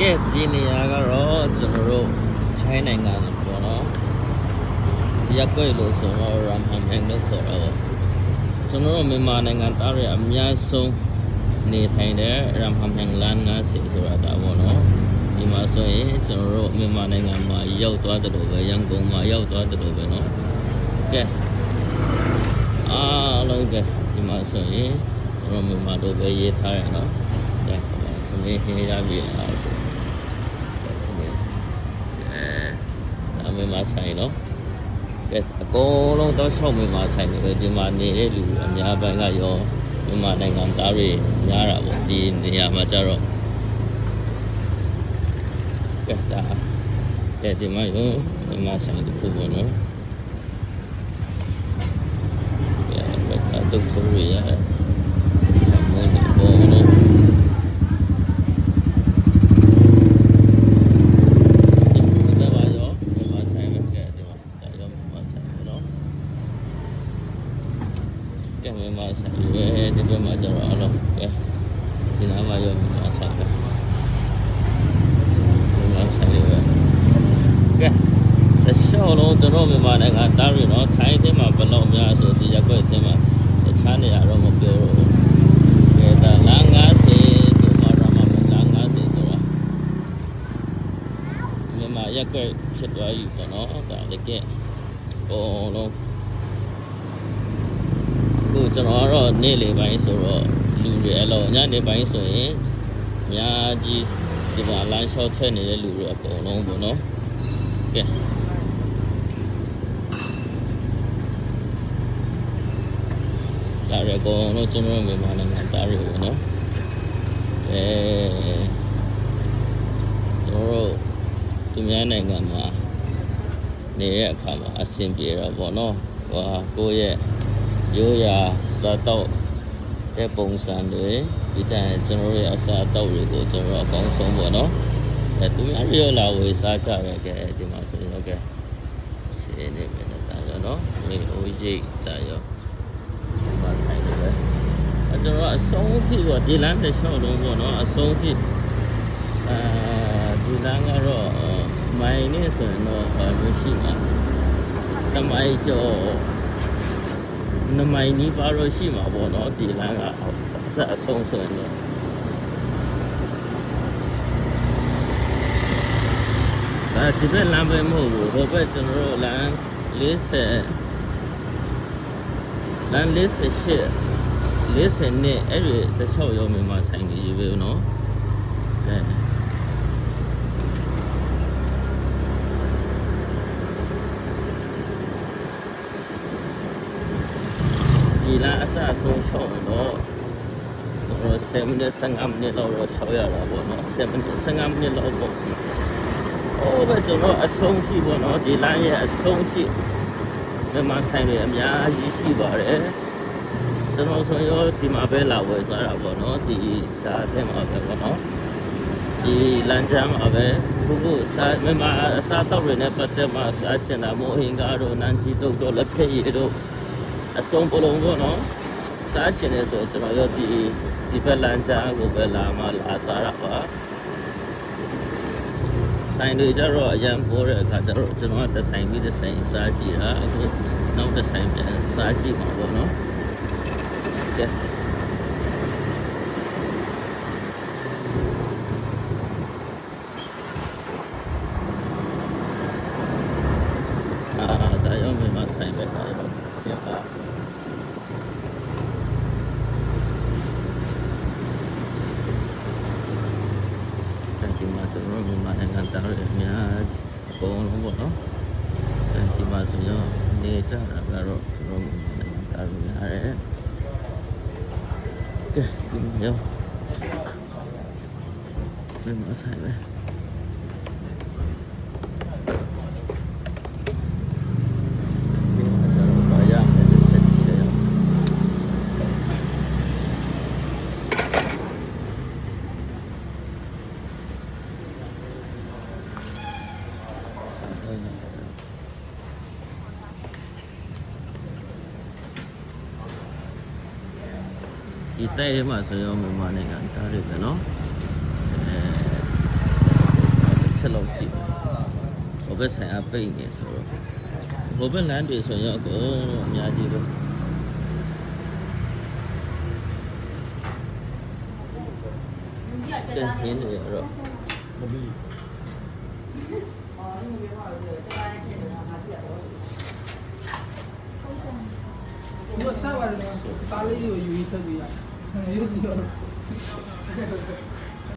ကဲဒီနေရာကတော့ကျွန်တော်တို့ထိုင်းနိုင်ငံပေါ့နော်ရက်ွက်လို့ဆိုတော့ရမ်ဟမ်ဟန်လို့ခေါ်တာပေါ့ကျွန်တော်တို့မြန်မာနိုင်ငံသားတွေအများဆုံးနေထိုင်တဲ့ရမ်ဟမ်ဟန်လန်ငါစီဆိုတာဒါပေါ့နော်ဒီမှာဆိုရင်ကျွန်တော်တို့မြန်မာနိုင်ငံမှာရောက်သွားတယ်လို့ပဲရန်ကုန်မှာရောက်သွားတယ်လို့ပဲနော်ကဲအားလုံးကဒီမှာဆိုရင်ကျွန်တော်မြန်မာတို့ပဲရေးထားရနော်ကဲသမီးဟင်းရပြီအား မြန်မာဆိုင်နော်ကဲအကုန်လုံးတော့ရှောက်မြန်မာဆိုင်တွေပဲဒီမှာနေတဲ့လူအများပိုင်းကရောမြန်မာနိုင်ငံသားတွေများတာပေါ့ဒီနေရာမှာကျတော့ကဲဒါကဲဒီမှာရောမြန်မာဆိုင်တစ်ခုပေါ့နော်ကဲဘက်ကတော့သူ့ရရတယ်အမေဘောနော် ဒီမှာရောမြန်မာဆိုင်ပဲကဲဒီမှာဒါရောမြန်မာဆိုင်ပဲနော်ကဲမြန်မာဆိုင်ပဲဒီဘက် မှာကျတော့အလုံးကဲဒီနားမှာရောမြန်မာဆိုင်ပဲမြန်မာဆိုင်ပဲကဲတခြားလုံးကျွန်တော်မြန်မာနိုင်ငံတားရီနော်ထိုင်းထဲမှာဘယ်လောက်များဆိုဒီရက်ွက်ထဲမှာတခြားနေရာတော့မပြောတော့ဘူးကဲဒါလမ်း90ဆိုတော့ရမှာလမ်း90ဆိုတာမြန်မာရက်ွက်ဖြစ်သွားပြီပေါ့နော်ဒါတကယ်အကုန်လုံးအခုကျွန်တော်ကတော့နေ့လေပိုင်းဆိုတော့ လူတွေအဲ့လိုညနေပိုင်းဆိုရင်အများကြီးဒီမှာလမ်းလျှောက်ထွက်နေတဲ့လူတွေအကုန်လုံးပေါ့နော်ကဲဒါရအကုန်လုံးကျွန်တော်မြန်မာနိုင်ငံသားတွေပေါ့နော်အဲကျွန်တော်တို့သူများနိုင်ငံမှာနေတဲ့အခါမှာအဆင်ပြေတော့ဗောနော်ဟိုဟာကိုယ့်ရဲ့ရိုးရာစားတော့ တဲ့ပုံစံတွေဒီတိုင်းကျွန်တော်တို့ရဲ့အစားအသောက်တွေကိုကျွန်တော်အကောင်းဆုံးဗောနော်အဲသူများရိုးလာဝေစားကြတယ်ကဲဒီမှာဆိုရင်တော့ကဲရှင်းနေမယ်ဒါရောနော်ဒီအိုးကြီးဒါရောဒီမှာဆိုင်နေပဲအဲကျွန်တော်အဆုံးအထိပေါ့ဒီလမ်းတစ်လျှောက်လုံးပေါ့နော်အဆုံးအထိအဲဒီလမ်းကတော့မိုင်နဲ့ဆိုရင်တော့ဘာလို့ရှိမှာတမိုင်ကျော် နမိုင်နီးပါတော့ရှိမှာပေါ့နော်ဒီလမ်းကအဆက်အဆုံးဆိုရင်တော့အဲဒီဘက်လမ်းပဲမဟုတ်ဘူးဟိုဘက်ကျွန်တော်တို့လမ်း40လမ်း48 40နဲ့အဲ့ဒီတစ်ချောက်ရောမြန်မာဆိုင်ကြီးပဲနော်အဲ လမ်းအစအဆုံးရှောက်တော့တော့7မိနစ်15မိနစ်လောက်တော့ရှောက်ရတာပေါ့နော်7မိနစ်15မိနစ်လောက်ပေါ့ဟိုဘက်ကျွန်တော်အဆုံးရှိပေါ့နော်ဒီလမ်းရဲ့အဆုံးရှိဒီမှာဆိုင်တွေအများကြီးရှိပါတယ်ကျွန်တော်ဆိုရောဒီမှာပဲလာဝယ်စားတာပေါ့နော်ဒီဒါအထက်မှာပဲပေါ့နော်ဒီလမ်းကြားမှာပဲခုခုစားမြန်မာအစားတောက်တွေနဲ့ပတ်သက်မှစားချင်တာမို့ဟင်္ကားတို့နန်းကြီးတုတ်တို့လက်ဖက်ရည်တို့ အစုံပလုံးပေါ့နော်စားချင်တယ်ဆိုကျွန်တော်တို့ဒီဒီဘက်လမ်းကြားကိုပဲလာမှလာစားရပါဆိုင်တွေကြတော့အရန်ပိုးတဲ့အခါကျတော့ကျွန်တော်ကတစ်ဆိုင်ပြီးတစ်ဆိုင်စားကြည့်တာအခုနောက်တစ်ဆိုင်ပြန်စားကြည့်မှာပေါ့နော်ကဲအာဒါရောမြန်မာဆိုင်ပဲဒါရောပြပါ ဒီမှာကျွန်တော်မြန်မာနိုင်ငံသားတွေအများအကုန်လုံးပေါ့နော်ဒီမှာဆိုရင်နေကြတာကတော့ကျွန်တော်မြန်မာနိုင်ငံသားတွေများတယ်ကဲဒီမှာရောဒီမှာဆိုင်ပဲဒီမှာကျွန်တော်ဘာရမယ်ဆက်ကြည့်ရအောင် ဒီတိုက်ထဲမှာဆိုရောမြန်မာနိုင်ငံတားရတယ်နော်အဲချက်လုံးရှိတယ်ဟိုဘက်ဆိုင်အပိတ်နေဆိုတော့ဟိုဘက်လမ်းတွေဆိုရောအကုန်အများကြီးပဲတင်းနေရတော့ဘယ်လို ဒီကဆက်ပါတယ်ကားလေးတွေကိုယူပြီးဆက်ပြီးရ။ဟိုရုပ်ဒီတော့